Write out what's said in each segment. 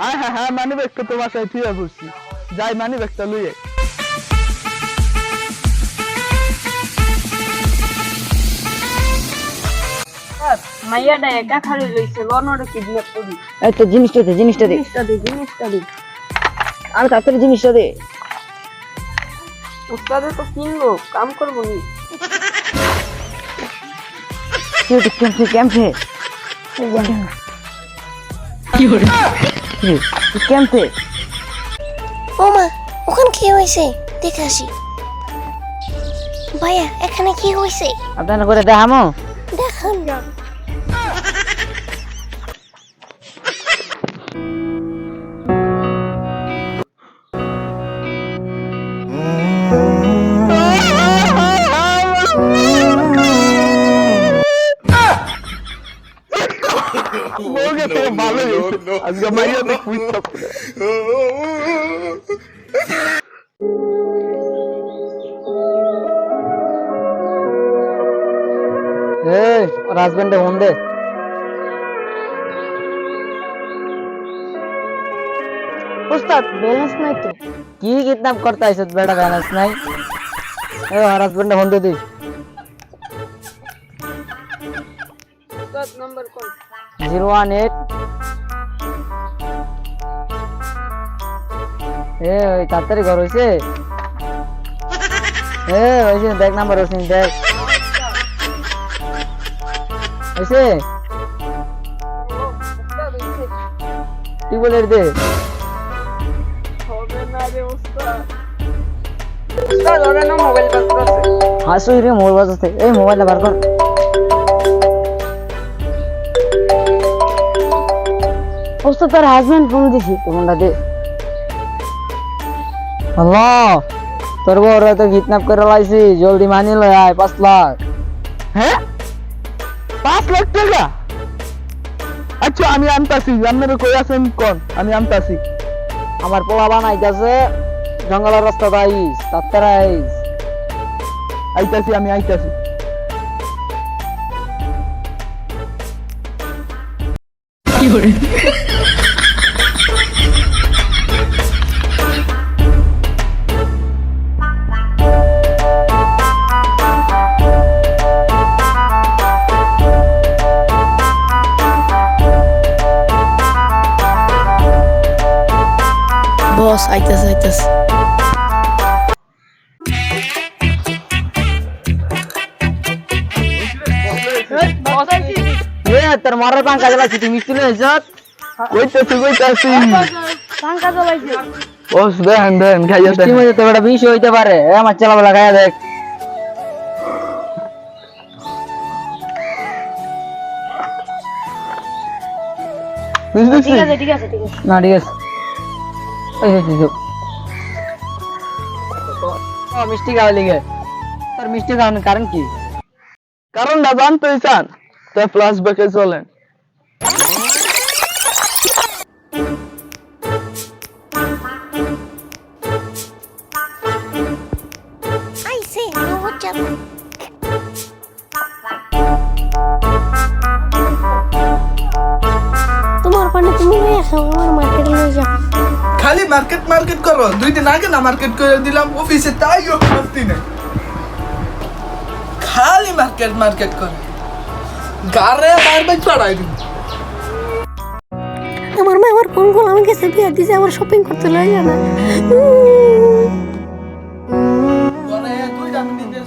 আয় হ্যাঁ হ্যাঁ মানি ব্যাগটা তো বাসায় থুয়ে বসছি যাই মানি ব্যাগটা লুয়ে মাইয়াটা একা খালি লইছে লনরে কিডন্যাপ করি। এই জিনিসটা দে জিনিসটা দে। জিনিসটা দি জিনিসটা দি। আর তাড়াতাড়ি জিনিসটা দে। উস্তাদে তো কিনবো কাম করব নি। কেমছে কেমছে? কি হরে কেমতে? ও মা ওখানে কি হয়েছে? দেখে আসি। ভাইয়া এখানে কি হয়েছে? আপনার করে দেখামো? দেখান না। As Gamarias de Cuita. Hey, husband, home day. उस्ताद बैलेंस नहीं तो। की कितना करता है सत बेटा बैलेंस नहीं? ए हस्बैंड होने दे। उस्ताद नंबर कौन? 018 এ, ওই তাড়াতাড়ি ঘর হয়েছে এ হয়েছে দেখ নাম্বার হয়েছে দেখ। হয়েছে কি বলে দে? হাসুই রে, মোবাইল বাজাতে এই, মোবাইলটা বার কর। ওস্তাদ, তার হাজবেন্ড ফোন দিছি। ফোনটা দে। আল্লাহ তোর বড় তো কিডন্যাপ করে লাইছি জলদি মানি লয় আয় পাঁচ লাখ। হ্যাঁ পাঁচ লাখ টাকা? আচ্ছা আমি আনতাছি আপনারা কই আছেন কোন? আমি আনতাছি। আমার পোলা বানাইতেছে জঙ্গলের রাস্তা আইস তাত্তারা আইস। আইতাছি আমি আইতাছি। বস আইতাছে আইতাছে তোর মরার পাঙ্কা তুমি জ্বালাইছে বস দেন দেন খাইয়া দেন মধ্যে তো একটা বিষ হইতে পারে আমার চেলাবেলা খাইয়া দেখ ঠিক আছে ঠিক আছে ঠিক আছে না ঠিক আছে মিষ্টি খাওয়া লিগে তোর মিষ্টি খাওয়ানোর কারণ কি কারণটা জানতেই চান তাই ফ্ল্যাশব্যাকে চলেন আইছে রোবট যাবো তোমার পানে তুমি লইয়া খাও আমার মার্কেটে লই যাও খালি মার্কেট মার্কেট করো। দুই দিন আগে না মার্কেট করে দিলাম অফিসে শান্তি নেই। খালি মার্কেট মার্কেট করে। গারে মারবে চড়াই দিন আমার মা আমার কোন কোন আমি গেছে বিয়া দিছে আমার শপিং করতে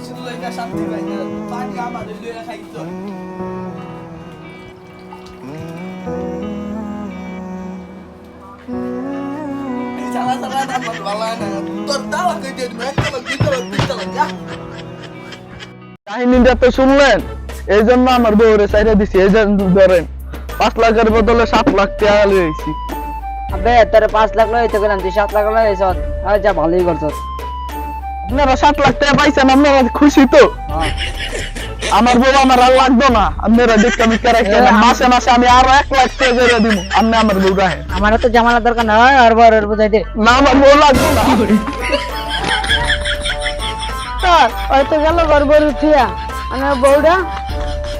ছিল এটা শান্তি পাই না পানি খাইতো কাহিনীটা তো শুনলেন এই জন্য আমার বউরে সাইডে দিছি এই জন্য ধরেন পাঁচ লাখের বদলে সাত লাখ টাকা লইছি আবে তোর পাঁচ লাখ লই তো গেলাম তুই সাত লাখ লই এসত আরে যা ভালোই করছ আপনারা সাত লাখ টাকা পাইছেন আপনারা খুশি তো আমার বউ আমার আর লাগতো না। আমি এরা দেখতে আমি ক্যারেক্টার মাসে মাসে আমি আরও এক লাখ টাকা করে দিব। আমি আমার বউ রাখেন। আমার তো জামালা দরকার না আর বউ আর বুঝাই দে। না আমার বউ লাগতো না। তোর ওই তো গেল গড়বড় উঠিয়া। আমি বউটা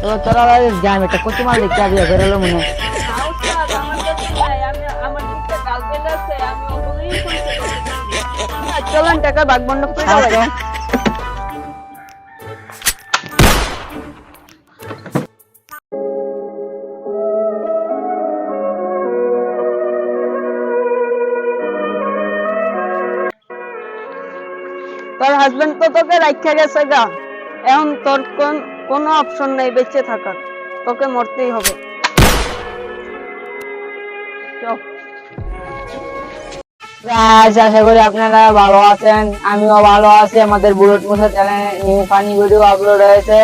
তো তোরা জাম এটা কত মাল দেখতে আবি বেরোলো মনে চলেন টাকা বাঘ বন্ধ করে হাজবেন্ড তো তোকে রাখা গেছে গা। এখন তোর কোন কোনো অপশন নেই বেঁচে থাকার। তোকে মরতেই হবে। গাইস আশা করি আপনারা ভালো আছেন। আমিও ভালো আছি। আমাদের বুলেট মুসা চ্যানেলে নিউ ফানি ভিডিও আপলোড হয়েছে।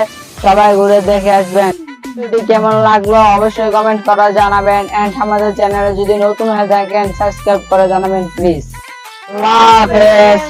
সবাই ঘুরে দেখে আসবেন। ভিডিওটি কেমন লাগল অবশ্যই কমেন্ট করে জানাবেন। এন্ড আমাদের চ্যানেলে যদি নতুন হয়ে থাকেন সাবস্ক্রাইব করে জানাবেন প্লিজ আল্লাহ হাফেজ।